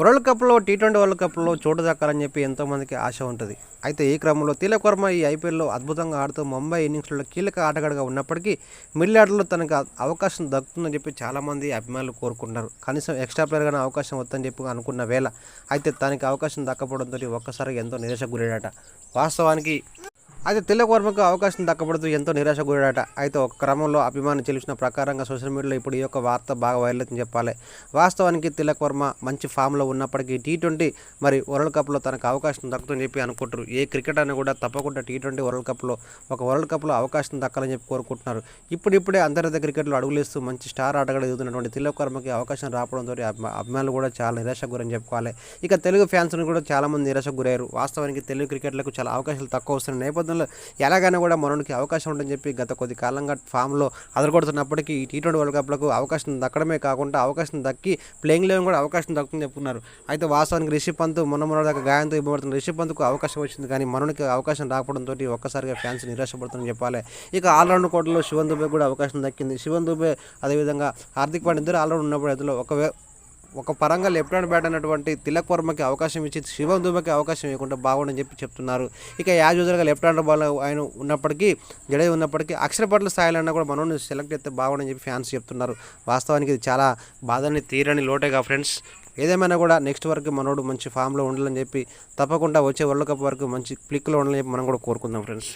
World కప్లో tea twenty world కప్లో చోటు దక్కాలని చెప్పి ఎంతోమందికి ఆశ ఉంటుంది. అయితే ఈ క్రమంలో తిలకర్మ ఈ ఐపీఎల్లో అద్భుతంగా ఆడుతూ ముంబై ఇన్నింగ్స్లో కీలక ఆటగాడిగా ఉన్నప్పటికీ మిడిల్ ఆటలో తనకు అవకాశం దక్కుతుందని చెప్పి చాలామంది అభిమానులు కోరుకుంటున్నారు. కనీసం ఎక్స్ట్రా ప్లేయర్గానే అవకాశం వద్దని చెప్పి అనుకున్న వేళ అయితే తనకి అవకాశం దక్కపోవడంతో ఒక్కసారిగా ఎంతో నిరాశ గురయ్యాట వాస్తవానికి అయితే తిలక్ వర్మకు అవకాశం దక్కబడుతూ ఎంతో నిరాశ గురడాట అయితే ఒక క్రమంలో అభిమాని తెలిసిన ప్రకారంగా సోషల్ మీడియాలో ఇప్పుడు ఈ యొక్క వార్త బాగా వైరల్ అని చెప్పాలి. వాస్తవానికి తిలక్ వర్మ మంచి ఫామ్లో ఉన్నప్పటికీ టీ ట్వంటీ మరి వరల్డ్ కప్లో తనకు అవకాశం దక్కుతుందని చెప్పి అనుకుంటారు. ఏ క్రికెట్ అని కూడా తప్పకుండా టీ ట్వంటీ వరల్డ్ కప్లో ఒక వరల్డ్ కప్లో అవకాశం దక్కాలని చెప్పి కోరుకుంటున్నారు. ఇప్పుడిప్పుడే అంతర్జాతీయ క్రికెట్లో అడుగులేస్తూ మంచి స్టార్ ఆటగాడు ఎదుగుతున్నటువంటి తిలక్ వర్మకి అవకాశం రావడంతో అభిమా- అభిమానులు కూడా చాలా నిరాశ గురని చెప్పుకోవాలి. ఇక తెలుగు ఫ్యాన్స్ కూడా చాలా మంది నిరాశకు గురయ్యారు. వాస్తవానికి తెలుగు క్రికెట్లకు చాలా అవకాశాలు తక్కువ వస్తున్న నేపథ్యంలో ఎలాగైనా కూడా మనకి అవకాశం ఉందని చెప్పి గత కొద్ది కాలంగా ఫామ్లో అదరగొడుతున్నప్పటికీ ఈ టీ ట్వంటీ వరల్డ్ కప్లకు అవకాశం దక్కడమే కాకుండా అవకాశం దక్కి ప్లేయింగ్ లెవెన్ కూడా అవకాశం దక్కుతుందని చెప్పుకున్నారు. అయితే వాస్తవానికి రిషబ్ పంత్ మొన్న మొన్న దాకా గాయంతో ఇవ్వబడుతున్న రిషబ్ పంత్కు అవకాశం వచ్చింది కానీ మనకి అవకాశం రాకపోవడంతో ఒక్కసారిగా ఫ్యాన్స్ నిరాశపడుతుందని చెప్పాలి. ఇక ఆల్రౌండ్ కోటలో శివన్ దుబే కూడా అవకాశం దక్కింది. శివన్ దుబే అదేవిధంగా హార్దిక్ పాండ్య ఇద్దరు ఆల్రౌండ్ ఉన్నప్పుడు అందులో ఒక ఒక పరంగా లెఫ్ట్ హ్యాండ్ బ్యాట్ అయినటువంటి తిలక్ వర్మకి అవకాశం ఇచ్చి శివం దుబేకి అవకాశం ఇవ్వకుండా బాగుండని చెప్పి చెప్తున్నారు. ఇక యాజ్ యూజువల్గా లెఫ్ట్ హ్యాండ్ బాల్ ఆయన ఉన్నప్పటికీ జడే ఉన్నప్పటికీ అక్షరపట్ల స్థాయిలో అన్నా కూడా మనం సెలెక్ట్ చేస్తే బాగుండని చెప్పి ఫ్యాన్స్ చెప్తున్నారు. వాస్తవానికి ఇది చాలా బాధని తీరని లోటేగా ఫ్రెండ్స్ ఏదేమైనా కూడా నెక్స్ట్ వరకు మనోడు మంచి ఫామ్లో ఉండాలని చెప్పి తప్పకుండా వచ్చే వరల్డ్ కప్ వరకు మంచి క్లిక్లో ఉండాలని చెప్పి మనం కూడా కోరుకుందాం ఫ్రెండ్స్